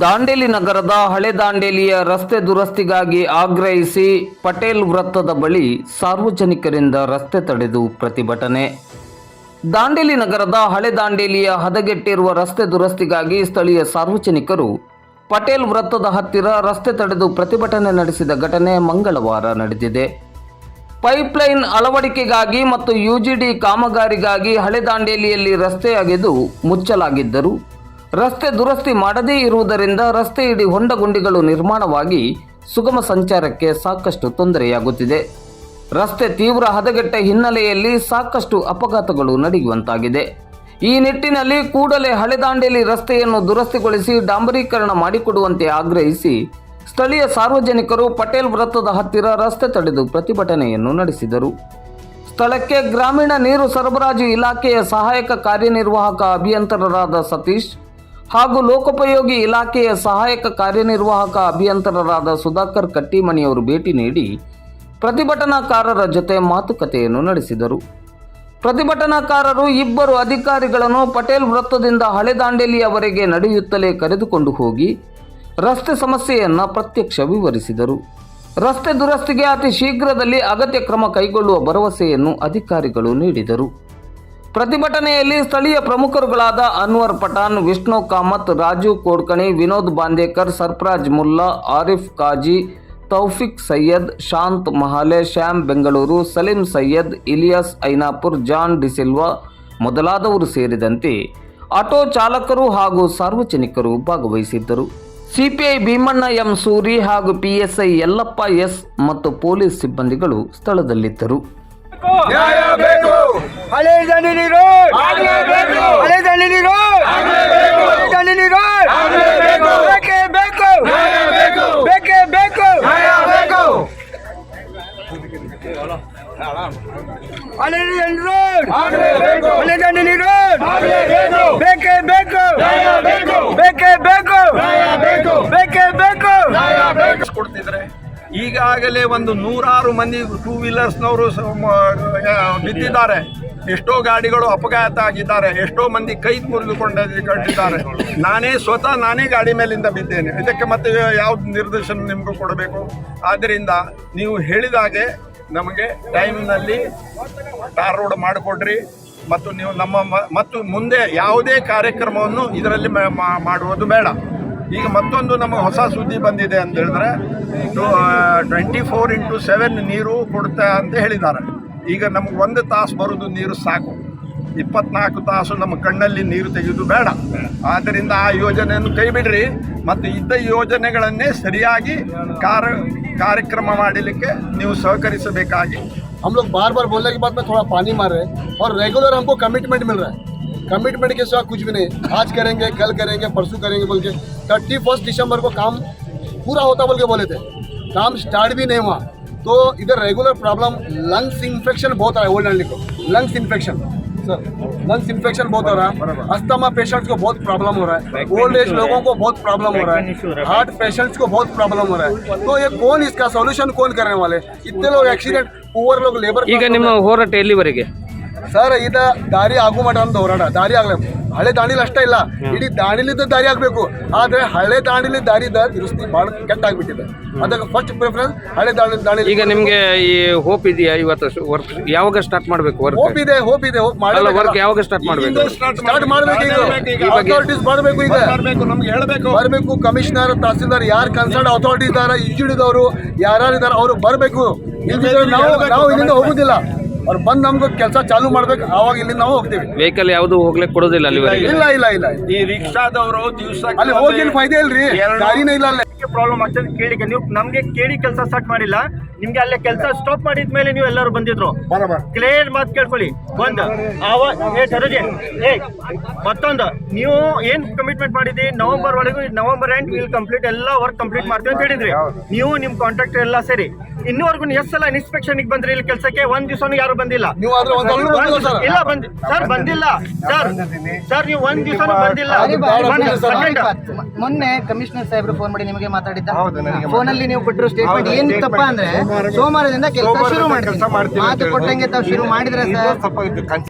ದಾಂಡೇಲಿ ನಗರದ ಹಳೆ ದಾಂಡೇಲಿಯ ರಸ್ತೆ ದುರಸ್ತಿಗಾಗಿ ಆಗ್ರಹಿಸಿ ಪಟೇಲ್ ವೃತ್ತದ ಬಳಿ ಸಾರ್ವಜನಿಕರಿಂದ ರಸ್ತೆ ತಡೆದು ಪ್ರತಿಭಟನೆ. ದಾಂಡೇಲಿ ನಗರದ ಹಳೆ ದಾಂಡೇಲಿಯ ಹದಗೆಟ್ಟಿರುವ ರಸ್ತೆ ದುರಸ್ತಿಗಾಗಿ ಸ್ಥಳೀಯ ಸಾರ್ವಜನಿಕರು ಪಟೇಲ್ ವೃತ್ತದ ಹತ್ತಿರ ರಸ್ತೆ ತಡೆದು ಪ್ರತಿಭಟನೆ ನಡೆಸಿದ ಘಟನೆ ಮಂಗಳವಾರ ನಡೆದಿದೆ. ಪೈಪ್ಲೈನ್ ಅಳವಡಿಕೆಗಾಗಿ ಮತ್ತು ಯುಜಿಡಿ ಕಾಮಗಾರಿಗಾಗಿ ಹಳೆ ದಾಂಡೇಲಿಯಲ್ಲಿ ರಸ್ತೆ ಅಗೆದು ಮುಚ್ಚಲಾಗಿದ್ದರು. ರಸ್ತೆ ದುರಸ್ತಿ ಮಾಡದೇ ಇರುವುದರಿಂದ ರಸ್ತೆ ಇಡೀ ಹೊಂಡಗುಂಡಿಗಳು ನಿರ್ಮಾಣವಾಗಿ ಸುಗಮ ಸಂಚಾರಕ್ಕೆ ಸಾಕಷ್ಟು ತೊಂದರೆಯಾಗುತ್ತಿದೆ. ರಸ್ತೆ ತೀವ್ರ ಹದಗೆಟ್ಟ ಹಿನ್ನೆಲೆಯಲ್ಲಿ ಸಾಕಷ್ಟು ಅಪಘಾತಗಳು ನಡೆಯುವಂತಾಗಿದೆ. ಈ ನಿಟ್ಟಿನಲ್ಲಿ ಕೂಡಲೇ ಹಳೆದಾಂಡೇಲಿ ರಸ್ತೆಯನ್ನು ದುರಸ್ತಿಗೊಳಿಸಿ ಡಾಂಬರೀಕರಣ ಮಾಡಿಕೊಡುವಂತೆ ಆಗ್ರಹಿಸಿ ಸ್ಥಳೀಯ ಸಾರ್ವಜನಿಕರು ಪಟೇಲ್ ವೃತ್ತದ ಹತ್ತಿರ ರಸ್ತೆ ತಡೆದು ಪ್ರತಿಭಟನೆಯನ್ನು ನಡೆಸಿದರು. ಸ್ಥಳಕ್ಕೆ ಗ್ರಾಮೀಣ ನೀರು ಸರಬರಾಜು ಇಲಾಖೆಯ ಸಹಾಯಕ ಕಾರ್ಯನಿರ್ವಾಹಕ ಅಭಿಯಂತರರಾದ ಸತೀಶ್ ಹಾಗೂ ಲೋಕೋಪಯೋಗಿ ಇಲಾಖೆಯ ಸಹಾಯಕ ಕಾರ್ಯನಿರ್ವಾಹಕ ಅಭಿಯಂತರರಾದ ಸುಧಾಕರ್ ಕಟ್ಟಿಮನಿಯವರು ಭೇಟಿ ನೀಡಿ ಪ್ರತಿಭಟನಾಕಾರರ ಜೊತೆ ಮಾತುಕತೆಯನ್ನು ನಡೆಸಿದರು. ಪ್ರತಿಭಟನಾಕಾರರು ಇಬ್ಬರು ಅಧಿಕಾರಿಗಳನ್ನು ಪಟೇಲ್ ವೃತ್ತದಿಂದ ಹಳೆ ದಾಂಡೇಲಿಯವರೆಗೆ ನಡೆಯುತ್ತಲೇ ಕರೆದುಕೊಂಡು ಹೋಗಿ ರಸ್ತೆ ಸಮಸ್ಯೆಯನ್ನು ಪ್ರತ್ಯಕ್ಷ ವಿವರಿಸಿದರು. ರಸ್ತೆ ದುರಸ್ತಿಗೆ ಅತಿ ಶೀಘ್ರದಲ್ಲಿ ಅಗತ್ಯ ಕ್ರಮ ಕೈಗೊಳ್ಳುವ ಭರವಸೆಯನ್ನು ಅಧಿಕಾರಿಗಳು ನೀಡಿದರು. ಪ್ರತಿಭಟನೆಯಲ್ಲಿ ಸ್ಥಳೀಯ ಪ್ರಮುಖರುಗಳಾದ ಅನ್ವರ್ ಪಠಾನ್ ವಿಷ್ಣು ಕಾಮತ್, ರಾಜು ಕೋಡ್ಕಣಿ, ವಿನೋದ್ ಬಾಂದೇಕರ್ ಸರ್ಫರಾಜ್ ಮುಲ್ಲಾ, ಆರಿಫ್ ಕಾಜಿ, ತೌಫಿಕ್ ಸೈಯದ್, ಶಾಂತ್ ಮಹಾಲೆ, ಶ್ಯಾಮ್ ಬೆಂಗಳೂರು, ಸಲೀಂ ಸೈಯದ್, ಇಲಿಯಾಸ್ ಐನಾಪುರ್, ಜಾನ್ ಡಿಸಿಲ್ವಾ ಮೊದಲಾದವರು ಸೇರಿದಂತೆ ಆಟೋ ಚಾಲಕರು ಹಾಗೂ ಸಾರ್ವಜನಿಕರು ಭಾಗವಹಿಸಿದ್ದರು. ಸಿಪಿಐ ಭೀಮಣ್ಣ ಎಂ ಸೂರಿ ಹಾಗೂ ಪಿಎಸ್ಐ ಯಲ್ಲಪ್ಪ ಎಸ್ ಮತ್ತು ಪೊಲೀಸ್ ಸಿಬ್ಬಂದಿಗಳು ಸ್ಥಳದಲ್ಲಿದ್ದರು. ಹಳೆ ದಂಡಿನಿ ರೋಡ್. ಆಗಲೇಬೇಕು. ಹಳೆ ದಂಡಿನಿ ರೋಡ್. ಆಗಲೇಬೇಕು. ಹಳೆ ದಂಡಿನಿ ರೋಡ್. ಬೇಕೇ ಬೇಕು. ಬೇಕು ಬೇಕೇ ಬೇಕು. ನ್ಯಾಯ ಬೇಕು ಹಳೆ ದಂಡಿನಿ ರೋಡ್. ಹಳೆ ದಂಡಿನಿ ರೋಡ್. ಆಗಲೇಬೇಕು. ಬೇಕೇ ಬೇಕು. ಬೇಕು ಬೇಕೇ ಬೇಕು. ನ್ಯಾಯ ಬೇಕು ಬೇಕೇ. ಬೇಕು ನ್ಯಾಯ ಬೇಕು ಕೊಡ್ತಿದ್ರೆ ಈಗಾಗಲೇ ಒಂದು ನೂರಾರು ಮಂದಿ ಟೂ ವೀಲರ್ಸ್ನವರು ಬಿದ್ದಿದ್ದಾರೆ. ಎಷ್ಟೋ ಗಾಡಿಗಳು ಅಪಘಾತ ಆಗಿದ್ದಾರೆ. ಎಷ್ಟೋ ಮಂದಿ ಕೈ ಮುರಿದುಕೊಂಡಿದ್ದಾರೆ ನಾನೇ ಸ್ವತಃ ನಾನೇ ಗಾಡಿ ಮೇಲಿಂದ ಬಿದ್ದೇನೆ. ಇದಕ್ಕೆ ಮತ್ತೆ ಯಾವ್ದು ನಿರ್ದೇಶನ ನಿಮಗೂ ಕೊಡಬೇಕು? ಆದ್ದರಿಂದ ನೀವು ಹೇಳಿದಾಗೆ ನಮಗೆ ಟೈಮ್ನಲ್ಲಿ ಟಾರ್ ರೋಡ್ ಮಾಡಿಕೊಡ್ರಿ. ಮತ್ತು ನೀವು ನಮ್ಮ ಮತ್ತು ಮುಂದೆ ಯಾವುದೇ ಕಾರ್ಯಕ್ರಮವನ್ನು ಇದರಲ್ಲಿ ಮಾಡುವುದು ಬೇಡ. ಈಗ ಮತ್ತೊಂದು ನಮಗೆ ಹೊಸ ಸುದ್ದಿ ಬಂದಿದೆ ಅಂತ ಹೇಳಿದ್ರೆ ಟ್ವೆಂಟಿ ಫೋರ್ ಇಂಟು ಸೆವೆನ್ ನೀರು ಕೊಡ್ತಾ ಅಂತ ಹೇಳಿದ್ದಾರೆ ಈಗ ನಮ್ಗೆ ಒಂದು ತಾಸು ಬರೋದು ನೀರು ಸಾಕು ಇಪ್ಪತ್ನಾಲ್ಕು ತಾಸು ನಮ್ಮ ಕಣ್ಣಲ್ಲಿ ನೀರು ತೆಗೆದು ಬೇಡ ಆದ್ದರಿಂದ ಆ ಯೋಜನೆಯನ್ನು ಕೈ ಬಿಡ್ರಿ ಮತ್ತು ಇದ್ದ ಯೋಜನೆಗಳನ್ನೇ ಸರಿಯಾಗಿ ಕಾರ್ಯ ಕಾರ್ಯಕ್ರಮ ಮಾಡಲಿಕ್ಕೆ ನೀವು ಸಹಕರಿಸಬೇಕಾಗಿ हम लोग बार बार बोलने के बाद में थोड़ा पानी मार रहे हैं और रेगुलर हमको कमिटमेंट मिल रहा है कमिटमेंट के सिवा कुछ भी नहीं आज करेंगे कल करेंगे परसों करेंगे बोल के थर्टी फर्स्ट दिसंबर को काम पूरा होता बोल के बोले थे काम स्टार्ट भी नहीं हुआ तो इधर रेगुलर प्रॉब्लम लंग्स इन्फेक्शन बहुत आ रहा है ओल्ड एंड को lungs infection sir lungs infection बहुत हो रहा है अस्थमा पेशेंट्स को बहुत प्रॉब्लम हो रहा है ओल्ड एज लोगों को बहुत प्रॉब्लम हो रहा है हार्ट पेशेंट्स को बहुत प्रॉब्लम हो रहा है तो ये कौन इसका सॉल्यूशन कौन करने वाले इतने लोग एक्सीडेंट पुअर लोग लेबर ಈಗ ನಿಮ್ಮ ಹೋರಾಟ ಎಲ್ಲಿವರೆಗೆ ಸರ್ ಇದ ದಾರಿ ಆಗು ಮಾಡ ಅಂತ ಹೋರಾಟ ದಾರಿ ಆಗ್ಲ. ಹಳೆ ದಾಂಡಿಲಿ ಅಷ್ಟೇ ಇಲ್ಲ. ಇಡೀ ದಾಂಡಿಲಿದ್ದ ದಾರಿ ಆಗ್ಬೇಕು. ಆದ್ರೆ ಹಳೆ ದಾಂಡಿಲಿ ದಾರಿ ದ ದುರಸ್ತಿ ಬಹಳ ಕೆಟ್ಟಾಗ್ಬಿಟ್ಟಿದೆ. ಅದಕ್ಕೆ ಫಸ್ಟ್ ಪ್ರಿಫರೆನ್ಸ್ ಹಳೆ ದಾಂಡಿ ದಾಣಿ ಈಗ ನಿಮ್ಗೆ ಈ ಹೋಪ್ ಇದೆಯಾ? ಇವತ್ತು ವರ್ಕ್ ಯಾವಾಗ ಸ್ಟಾರ್ಟ್ ಮಾಡ್ಬೇಕು ವರ್ಕ್ ಹೋಪ್ ಇದೆ ಹೋಪ್ ಇದೆ ಹೋಪ್ ಅಲ್ಲ ವರ್ಕ್ ಯಾವಾಗ ಸ್ಟಾರ್ಟ್ ಮಾಡ್ಬೇಕು? ಸ್ಟಾರ್ಟ್ ಮಾಡ್ಬೇಕು. ಈಗ. ಅಥಾರಿಟೀಸ್ ಮಾಡಬೇಕು ಈಗ. ಬರಬೇಕು ನಮ್ಗೆ ಹೇಳಬೇಕು. ಬರಬೇಕು ಕಮಿಷನರ್ ತಹಸೀಲ್ದಾರ್ ಯಾರು ಕನ್ಸರ್ನ್ ಅಥಾರಿಟಿ ಇದ್ದಾರೆ ಇಂಜಿಡಿದವರು ಯಾರು ಇದ್ದಾರೆ ಅವರು ಬರಬೇಕು. ನಾವು ಇಲ್ಲಿಂದ ಹೋಗುದಿಲ್ಲ. ಅವ್ರು ಬಂದು ನಮ್ಗೆ ಕೆಲಸ ಚಾಲೂ ಮಾಡ್ಬೇಕು ಅವಾಗ ಇಲ್ಲಿ ನಾವು ಹೋಗ್ತೀವಿ. ವೆಹಿಕಲ್ ಯಾವುದು ಹೋಗ್ಲಿಕ್ಕೆ ಕೊಡೋದಿಲ್ಲ ಅಲ್ಲಿ ಇಲ್ಲ ಇಲ್ಲ ಇಲ್ಲ ಈ ರಿಕ್ಷಾದವರು ದಿವಸ ಅಲ್ಲಿ ಹೋಗಿ ಫೈದೆ ಇಲ್ರಿ? ಗಾಡಿನೇ ಇಲ್ಲ ಅಲ್ಲೇ. ಪ್ರಾಬ್ಲಮ್ ಆಗ್ತದೆ ಕೇಳಿಕೆ ನೀವು ನಮ್ಗೆ ಕೇಳಿ ಕೆಲಸ ಸ್ಟಾರ್ಟ್ ಮಾಡಿಲ್ಲ. ನಿಮ್ಗೆ ಅಲ್ಲೇ ಕೆಲಸ ಸ್ಟಾಪ್ ಮಾಡಿದ ಮೇಲೆ ನೀವು ಎಲ್ಲರೂ ಬಂದಿದ್ರು. ಕ್ಲಿಯರ್ ಮಾತು ಕೇಳ್ಕೊಳ್ಳಿ. ಒಂದು ಏ ಸರೋಜಿ ಏ ಮತ್ತೊಂದು ನೀವು ಏನ್ ಕಮಿಟ್ಮೆಂಟ್ ಮಾಡಿದ್ರಿ? ನವೆಂಬರ್ ಒಳಗೂ ನವೆಂಬರ್ ಎಂಡ್ ವಿಲ್ ಕಂಪ್ಲೀಟ್ ಎಲ್ಲ ವರ್ಕ್ ಕಂಪ್ಲೀಟ್ ಮಾಡ್ತೀವಿ ಅಂತ ಹೇಳಿದ್ರಿ. ನೀವು ನಿಮ್ ಕಾಂಟ್ರಾಕ್ಟರ್ ಎಲ್ಲ ಸೇರಿ. ಇನ್ನೂವರೆಗೂ ಎಷ್ಟು ಸಲ ಇನ್ಸ್ಪೆಕ್ಷನ್ ಬಂದ್ರಿ ಇಲ್ಲಿ ಕೆಲಸಕ್ಕೆ ಒಂದ್ ದಿವಸನೂ ಯಾರು ಬಂದಿಲ್ಲ. ನೀವು ಆದ್ರೆ ಒಂದ್ ಅವ್ರು ಸರ್. ಇಲ್ಲ ಬಂದ್ ಸರ್ ಬಂದಿಲ್ಲ. ಸರ್ ಸರ್ ನೀವು ಒಂದ್ ದಿವಸನೂ ಬಂದಿಲ್ಲ. ಮೊನ್ನೆ ಕಮಿಷನರ್ ಸಾಹೇಬ್ರು ಫೋನ್ ಮಾಡಿ ನಿಮಗೆ ಮಾತಾಡಿದ್ದ. ಫೋನ್ ಅಲ್ಲಿ ನೀವು ಕೊಟ್ಟಿರೋ ಸ್ಟೇಟ್ಮೆಂಟ್ ಏನ್ ತಪ್ಪ ಅಂದ್ರೆ ಸೋಮವಾರದಿಂದ ಕೆಲಸ ಶುರು ಮಾಡ್ತೀನಿ. ಮಾತು ಕೊಟ್ಟಂಗೆ ತಾವು ಶುರು ಮಾಡಿದ್ರೆ ಸರ್.